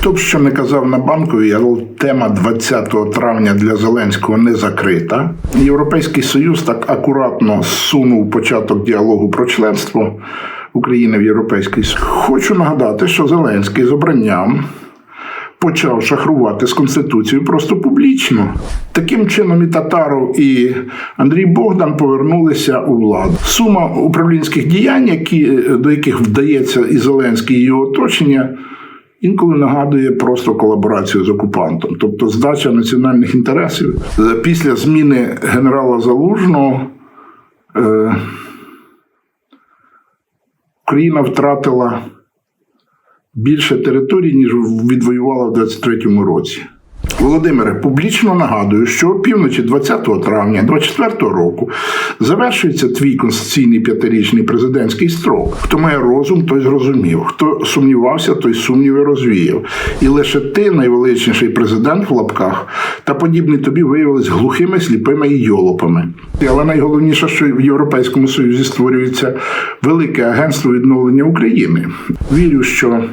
Хто б що не казав на банковій, але тема 20 травня для Зеленського не закрита. Європейський Союз так акуратно сунув початок діалогу про членство України в Європейський Союз. Хочу нагадати, що Зеленський з обранням почав шахрувати з Конституцією просто публічно. Таким чином, і Татаров, і Андрій Богдан повернулися у владу. Сума управлінських діянь, які, до яких вдається і Зеленський, і його оточення, інколи нагадує просто колаборацію з окупантом, тобто здача національних інтересів. Після зміни генерала Залужного е, Україна втратила більше територій, ніж відвоювала в 23-му році. Володимире, публічно нагадую, що опівночі 20 травня 24 року завершується твій конституційний п'ятирічний президентський строк. Хто має розум, той зрозумів. Хто сумнівався, той сумніви розвіяв. І лише ти, найвеличніший президент в лапках, та подібні тобі виявились глухими, сліпими і йолопами. Але найголовніше, що в Європейському Союзі створюється велике агентство відновлення України. Вірю, що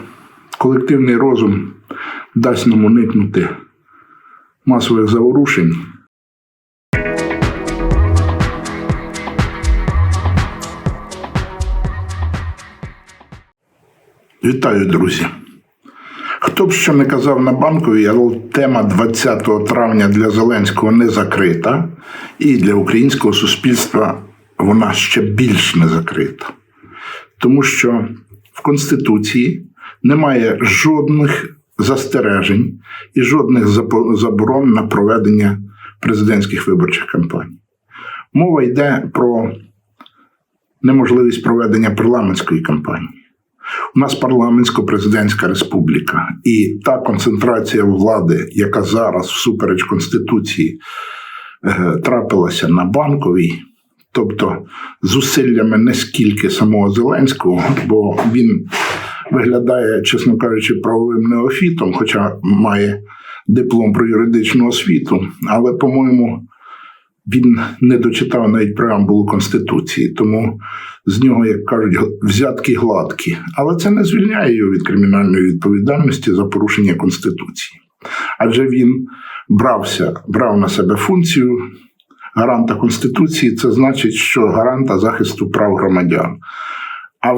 колективний розум дасть нам уникнути масових заворушень. Вітаю, друзі. Хто б що не казав на банковій, але тема 20 травня для Зеленського не закрита, і для українського суспільства вона ще більш не закрита. Тому що в Конституції немає жодних застережень і жодних заборон на проведення президентських виборчих кампаній. Мова йде про неможливість проведення парламентської кампанії. У нас парламентсько-президентська республіка, і та концентрація влади, яка зараз, всупереч Конституції, е, трапилася на банковій, тобто зусиллями не скільки самого Зеленського, бо він виглядає, чесно кажучи, правовим неофітом, хоча має диплом про юридичну освіту, але, по-моєму, він не дочитав навіть преамбулу Конституції, тому з нього, як кажуть, взятки гладкі. Але це не звільняє його від кримінальної відповідальності за порушення Конституції. Адже він брався, брав на себе функцію гаранта Конституції, це значить, що гаранта захисту прав громадян. А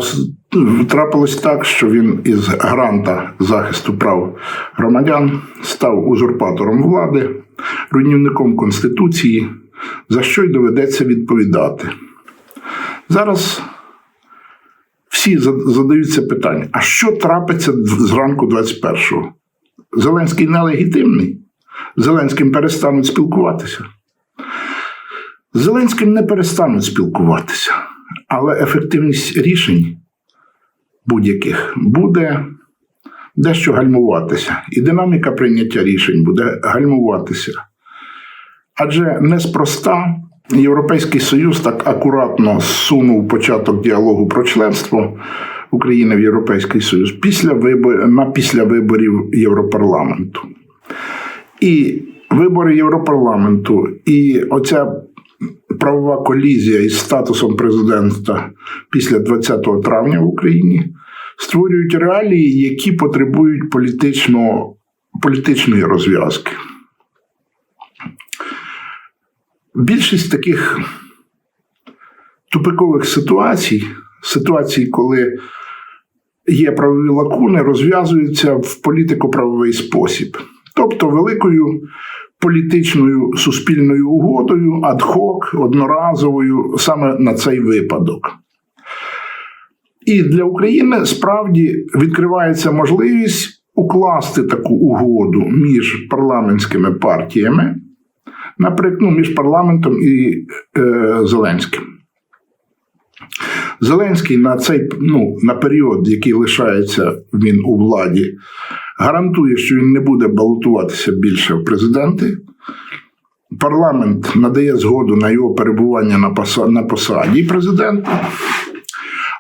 трапилось так, що він із гранта захисту прав громадян став узурпатором влади, руйнівником Конституції, за що й доведеться відповідати. Зараз всі задаються питання: а що трапиться зранку 21-го? Зеленський нелегітимний? Зеленським перестануть спілкуватися. З Зеленським не перестануть спілкуватися, але ефективність рішень будь-яких буде дещо гальмуватися, і динаміка прийняття рішень буде гальмуватися. Адже неспроста Європейський Союз так акуратно сунув початок діалогу про членство України в Європейський Союз після вибор... на після виборів Європарламенту. І вибори Європарламенту, і оця правова колізія із статусом президента після 20 травня в Україні створюють реалії, які потребують політичного, політичної розв'язки. Більшість таких тупикових ситуацій, ситуацій, коли є правові лакуни, розв'язуються в політико-правовий спосіб. Тобто великою політичною суспільною угодою, адхок, одноразовою саме на цей випадок. І для України справді відкривається можливість укласти таку угоду між парламентськими партіями, наприклад, ну, між парламентом і е, Зеленським. Зеленський на цей ну, на період, який лишається він у владі, гарантує, що він не буде балотуватися більше в президенти. Парламент надає згоду на його перебування на посаді президента.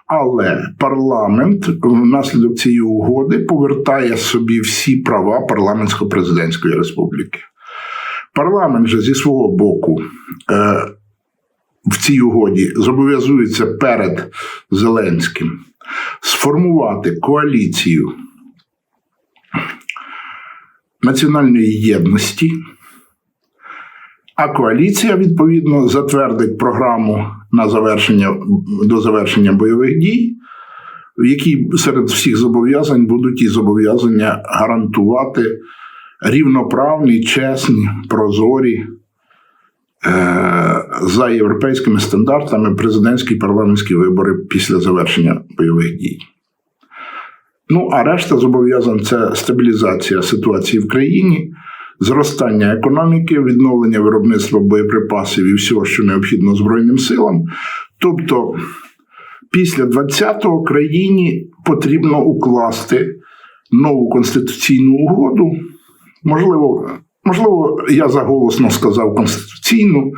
Але парламент внаслідок цієї угоди повертає собі всі права парламентсько-президентської республіки. Парламент же зі свого боку е, в цій угоді зобов'язується перед Зеленським сформувати коаліцію національної єдності. А коаліція відповідно затвердить програму на завершення до завершення бойових дій, в якій серед всіх зобов'язань будуть і зобов'язання гарантувати рівноправні, чесні, прозорі е, за європейськими стандартами президентські і парламентські вибори після завершення бойових дій. Ну, а решта зобов'язань це стабілізація ситуації в країні, зростання економіки, відновлення виробництва боєприпасів і всього, що необхідно Збройним силам. Тобто, після 20-го країні потрібно укласти нову конституційну угоду. Можливо, можливо, я заголосно сказав конституційну,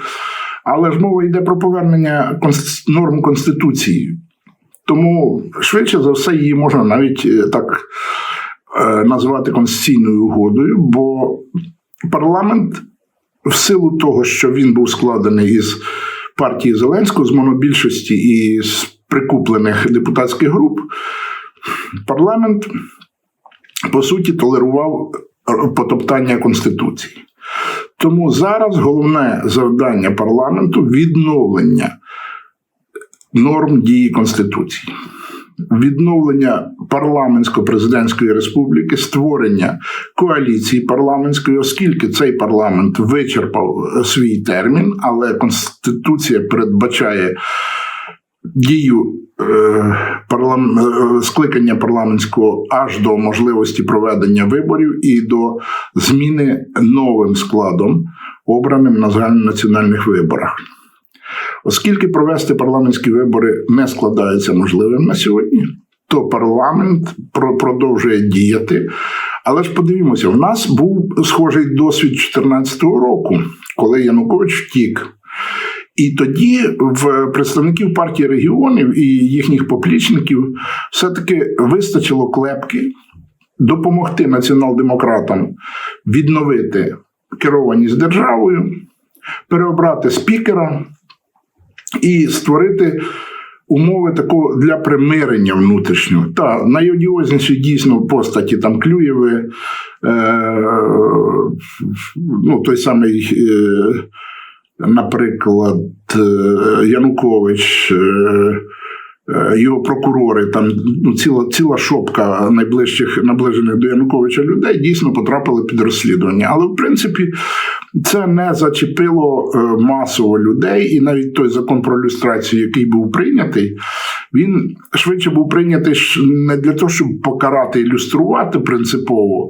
але ж мова йде про повернення норм Конституції. Тому швидше за все її можна навіть е, так е, назвати конституційною угодою, бо парламент, в силу того, що він був складений із партії Зеленського, з монобільшості і з прикуплених депутатських груп, парламент по суті толерував потоптання Конституції. Тому зараз головне завдання парламенту відновлення норм дії Конституції. Відновлення парламентсько-президентської республіки, створення коаліції парламентської, оскільки цей парламент вичерпав е, свій термін, але Конституція передбачає дію е, е, скликання парламентського аж до можливості проведення виборів і до зміни новим складом, обраним на загальнонаціональних виборах. Оскільки провести парламентські вибори не складається можливим на сьогодні, то парламент продовжує діяти. Але ж подивімося, в нас був схожий досвід 2014 року, коли Янукович втік. І тоді в представників партії регіонів і їхніх поплічників все-таки вистачило клепки допомогти націонал-демократам відновити керованість державою, переобрати спікера і створити умови такого для примирення внутрішнього. Та найодіозніші дійсно постаті там Клюєви, е, ну, той самий. Е, наприклад, е, Янукович, е, його прокурори, там ну, ціла, ціла шопка найближчих наближених до Януковича людей дійсно потрапили під розслідування. Але в принципі це не зачепило е, масово людей, і навіть той закон про люстрацію, який був прийнятий. Він швидше був прийнятий не для того, щоб покарати і люструвати принципово,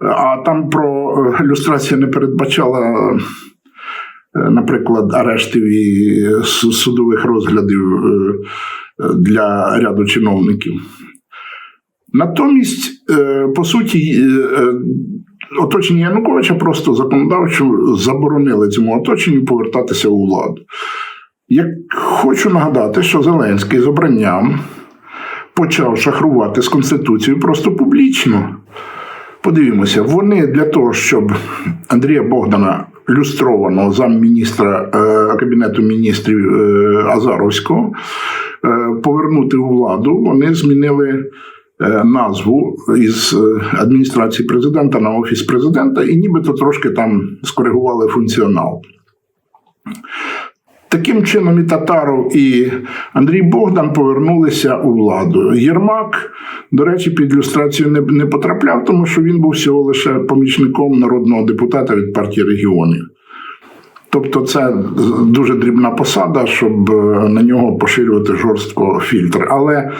а там про е, люстрацію не передбачала е, наприклад, арештів і судових розглядів е, для ряду чиновників. Натомість, е, по суті, е, е, оточення Януковича просто законодавчо заборонили цьому оточенню повертатися у владу. Я хочу нагадати, що Зеленський з обранням почав шахрувати з Конституцією просто публічно. Подивімося, вони для того, щоб Андрія Богдана люстрованого замміністра Кабінету міністрів Азаровського повернути у владу, вони змінили е, назву із е, адміністрації президента на офіс президента і нібито трошки там скоригували функціонал. Таким чином, і Татаров, і Андрій Богдан повернулися у владу. Єрмак, до речі, під ілюстрацію не, не потрапляв, тому що він був всього лише помічником народного депутата від партії регіонів. Тобто, це дуже дрібна посада, щоб е, на нього поширювати жорстко фільтр. Але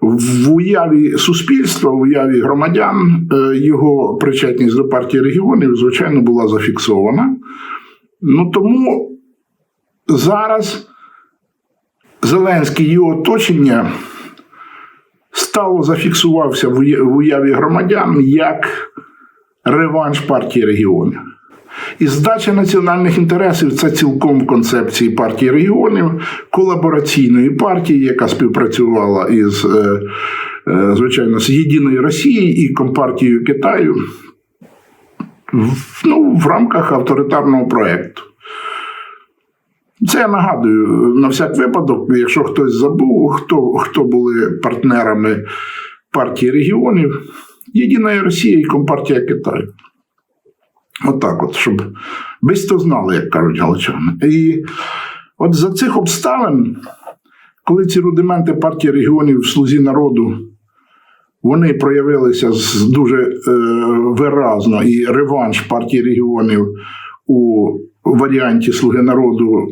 в уяві суспільства, в уяві громадян, е, його причетність до партії регіонів, звичайно, була зафіксована. Ну тому зараз Зеленський і його оточення стало зафіксувався в уяві громадян як реванш партії регіонів. І здача національних інтересів це цілком в концепції партії регіонів, колабораційної партії, яка співпрацювала із, е, е, звичайно, з Єдиною Росією і Компартією Китаю в, ну, в рамках авторитарного проєкту. Це я нагадую на всяк випадок, якщо хтось забув, хто, хто були партнерами партії регіонів, Єдина Росія і Компартія Китаю. Отак, от, щоб без то знали, як кажуть галичани. І от за цих обставин, коли ці рудименти партії регіонів в слузі народу вони проявилися дуже е, виразно і реванш партії регіонів у варіанті Слуги народу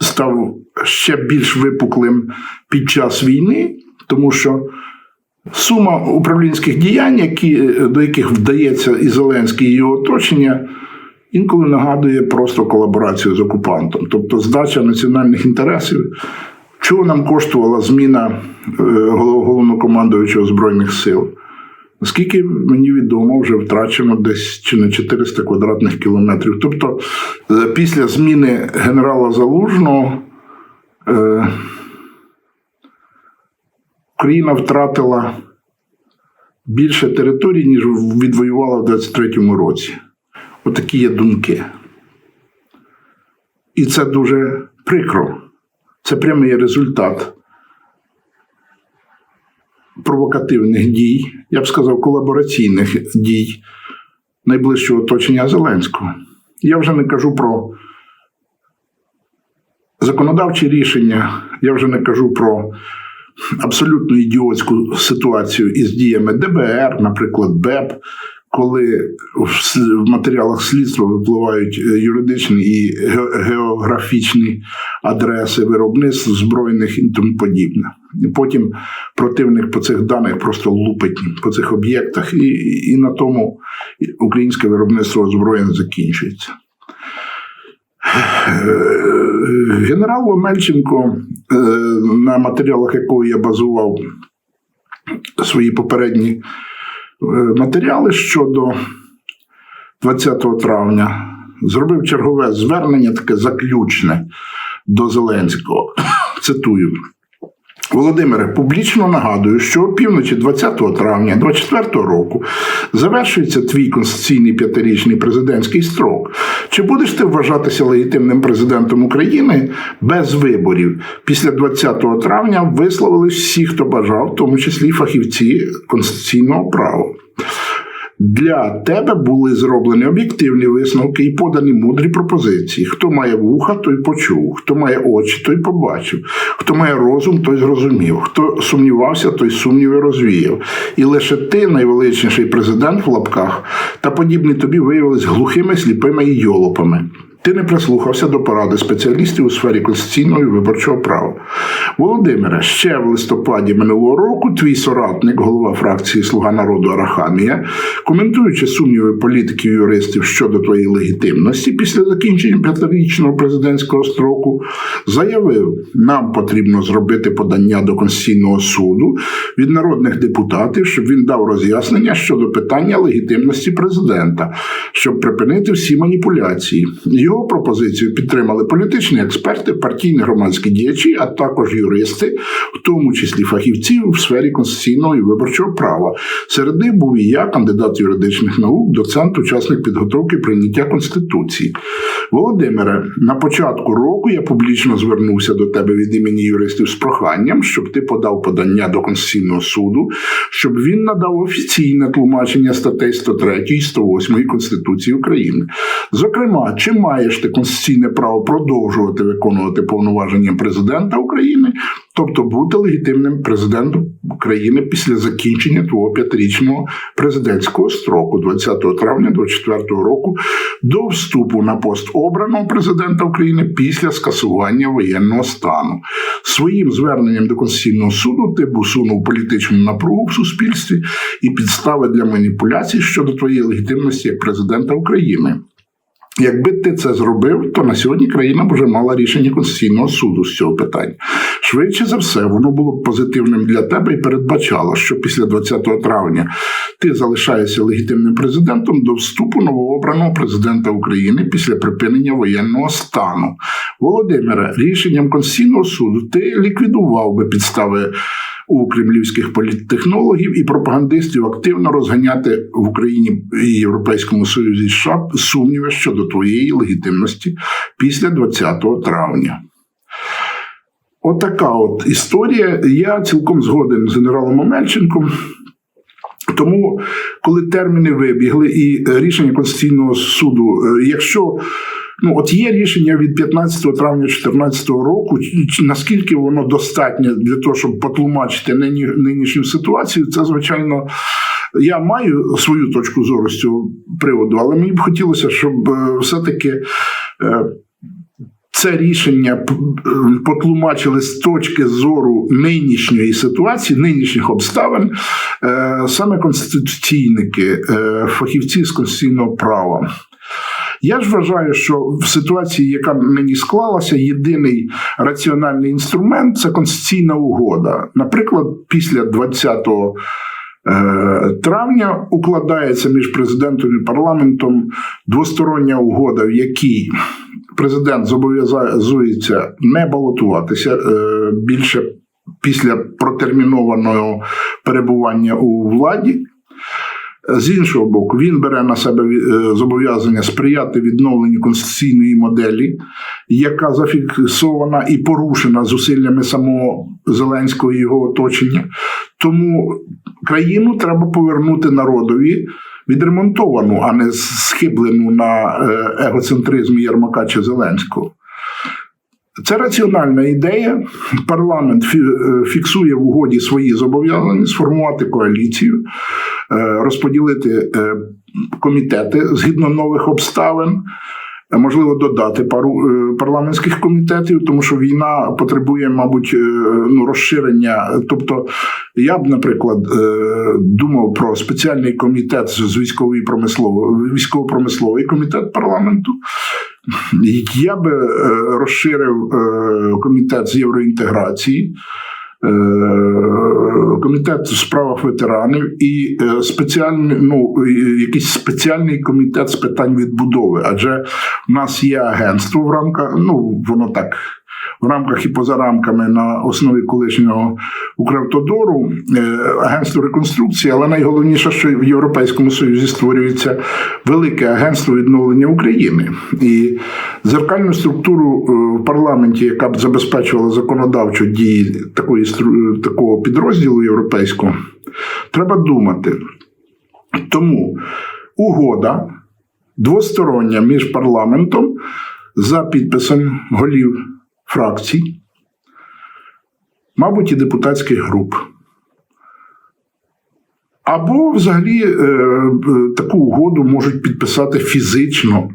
став ще більш випуклим під час війни, тому що сума управлінських діянь, які, до яких вдається і Зеленський, і його оточення, інколи нагадує просто колаборацію з окупантом, тобто здача національних інтересів. Чого нам коштувала зміна е, головнокомандуючого Збройних сил? Наскільки мені відомо, вже втрачено десь чи не 400 квадратних кілометрів. Тобто, е, після зміни генерала Залужного е, Україна втратила більше територій, ніж відвоювала в 23-му році. Отакі є думки. І це дуже прикро. Це прямий результат провокативних дій, я б сказав, колабораційних дій найближчого оточення Зеленського. Я вже не кажу про законодавчі рішення, я вже не кажу про абсолютно ідіотську ситуацію із діями ДБР, наприклад, БЕП, коли в матеріалах слідства випливають е, юридичні і географічні адреси виробництв збройних і тому подібне. І потім противник по цих даних просто лупить по цих об'єктах, і, і на тому українське виробництво озброєнь закінчується. Генерал Омельченко, е, на матеріалах якого я базував свої попередні Е, матеріали щодо 20 травня. Зробив чергове звернення, таке заключне до Зеленського. Цитую. Володимире, публічно нагадую, що опівночі 20 травня 2024 року завершується твій конституційний п'ятирічний президентський строк. Чи будеш ти вважатися легітимним президентом України без виборів? Після 20 травня висловились всі, хто бажав, в тому числі фахівці конституційного права. Для тебе були зроблені об'єктивні висновки і подані мудрі пропозиції. Хто має вуха, той почув, хто має очі, той побачив, хто має розум, той зрозумів, хто сумнівався, той сумніви розвіяв. І лише ти, найвеличніший президент в лапках, та подібні тобі виявились глухими, сліпими і йолопами. Ти не прислухався до поради спеціалістів у сфері конституційного і виборчого права. Володимире, ще в листопаді минулого року твій соратник, голова фракції Слуга народу Арахамія, коментуючи сумніви політиків і юристів щодо твоєї легітимності після закінчення п'ятирічного президентського строку, заявив: нам потрібно зробити подання до Конституційного суду від народних депутатів, щоб він дав роз'яснення щодо питання легітимності президента, щоб припинити всі маніпуляції. Його його пропозицію підтримали політичні експерти, партійні громадські діячі, а також юристи, в тому числі фахівці в сфері конституційного і виборчого права. Серед них був і я, кандидат юридичних наук, доцент, учасник підготовки прийняття конституції. Володимире, на початку року я публічно звернувся до тебе від імені юристів з проханням, щоб ти подав подання до Конституційного суду, щоб він надав офіційне тлумачення статей 103 і 108 Конституції України. Зокрема, чи має маєш ти конституційне право продовжувати виконувати повноваження президента України, тобто бути легітимним президентом України після закінчення твого п'ятирічного президентського строку 20 травня 2024 року до вступу на пост обраного президента України після скасування воєнного стану. Своїм зверненням до Конституційного суду ти б усунув політичну напругу в суспільстві і підстави для маніпуляцій щодо твоєї легітимності як президента України. Якби ти це зробив, то на сьогодні країна б вже мала рішення Конституційного суду з цього питання. Швидше за все, воно було б позитивним для тебе і передбачало, що після 20 травня ти залишаєшся легітимним президентом до вступу новообраного президента України після припинення воєнного стану. Володимире, рішенням Конституційного суду ти ліквідував би підстави у кремлівських політтехнологів і пропагандистів активно розганяти в Україні і Європейському Союзі США сумніви щодо твоєї легітимності після 20 травня. Отака от історія. Я цілком згоден з генералом Омельченком. Тому, коли терміни вибігли і рішення Конституційного суду, е, якщо ну от є рішення від 15 травня 2014 року, наскільки воно достатнє для того, щоб потлумачити нинішню ситуацію, це звичайно. Я маю свою точку зору з цього приводу, але мені б хотілося, щоб е, все-таки е, це рішення е, потлумачили з точки зору нинішньої ситуації, нинішніх обставин, саме конституційники, фахівці з конституційного права. Я ж вважаю, що в ситуації, яка нині склалася, єдиний раціональний інструмент це конституційна угода. Наприклад, після 20 е, травня укладається між президентом і парламентом двостороння угода, в якій президент зобов'язується не балотуватися е, більше після протермінованого перебування у владі. З іншого боку, він бере на себе е, зобов'язання сприяти відновленню конституційної моделі, яка зафіксована і порушена зусиллями самого Зеленського і його оточення. Тому країну треба повернути народові відремонтовану, а не схиблену на е, егоцентризм Єрмака чи Зеленського. Це раціональна ідея. Парламент е, фіксує в угоді свої зобов'язання сформувати коаліцію, е, розподілити е, комітети згідно нових обставин. Можливо, додати пару е, парламентських комітетів, тому що війна потребує, мабуть, е, ну, розширення. Тобто, я б, наприклад, е, думав про спеціальний комітет з військової промислової військово-промисловий комітет парламенту. Я би розширив комітет з євроінтеграції, комітет у справах ветеранів і е, спеціальний, ну, якийсь спеціальний комітет з питань відбудови. Адже в нас є агентство в рамках, ну воно так. В рамках і поза рамками на основі колишнього Укравтодору е, агентство реконструкції, але найголовніше, що в Європейському Союзі створюється велике агентство відновлення України і зеркальну структуру е, в парламенті, яка б забезпечувала законодавчу дії такої такого підрозділу європейського, треба думати. Тому угода двостороння між парламентом за підписом голів фракцій, мабуть, і депутатських груп. Або взагалі е, е, таку угоду можуть підписати фізично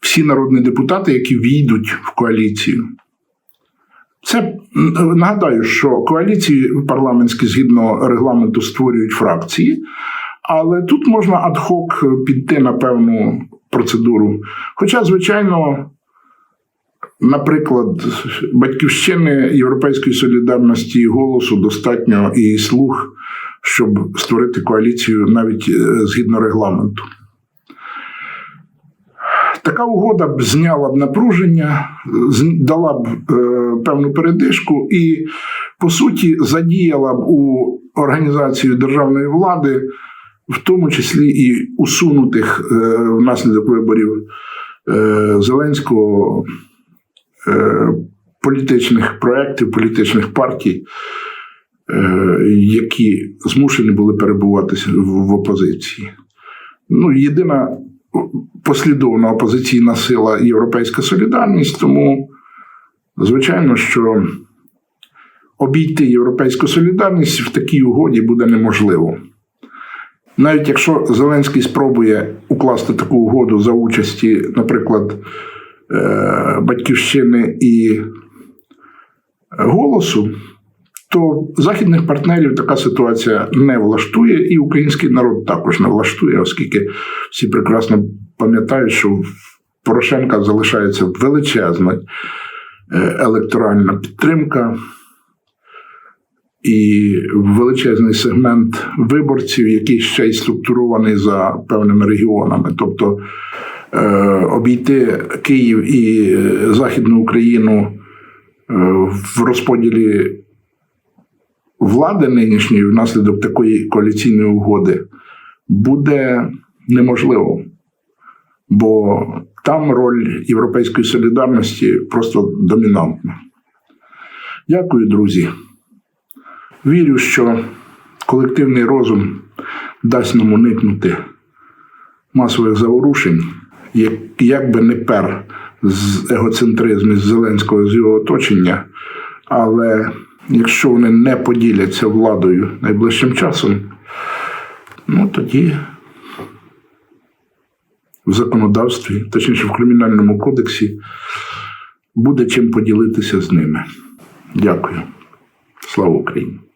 всі народні депутати, які війдуть в коаліцію. Це нагадаю, що коаліції парламентські згідно регламенту створюють фракції, але тут можна адхок піти на певну процедуру. Хоча, звичайно, наприклад, батьківщини Європейської солідарності і голосу достатньо і слух, щоб створити коаліцію навіть е, згідно регламенту. Така угода б зняла б напруження, дала б е, певну передишку і, по суті, задіяла б у організацію державної влади, в тому числі і усунутих е, внаслідок виборів Зеленського політичних проєктів, політичних партій, е, які змушені були перебуватися в, опозиції. Ну, єдина послідовна опозиційна сила Європейська Солідарність, тому, звичайно, що обійти Європейську солідарність в такій угоді буде неможливо. Навіть якщо Зеленський спробує укласти таку угоду за участі, наприклад, е, батьківщини і голосу, то західних партнерів така ситуація не влаштує, і український народ також не влаштує, оскільки всі прекрасно пам'ятають, що в Порошенка залишається величезна е, електоральна підтримка і величезний сегмент виборців, який ще й структурований за певними регіонами. Тобто е, обійти Київ і е, Західну Україну е, в розподілі влади нинішньої внаслідок такої коаліційної угоди буде неможливо. Бо там роль Європейської солідарності просто домінантна. Дякую, друзі. Вірю, що колективний розум дасть нам уникнути масових заворушень, як, би не пер з егоцентризму з Зеленського з його оточення, але якщо вони не поділяться владою найближчим часом, ну тоді в законодавстві, точніше в кримінальному кодексі, буде чим поділитися з ними. Дякую. Слава Україні!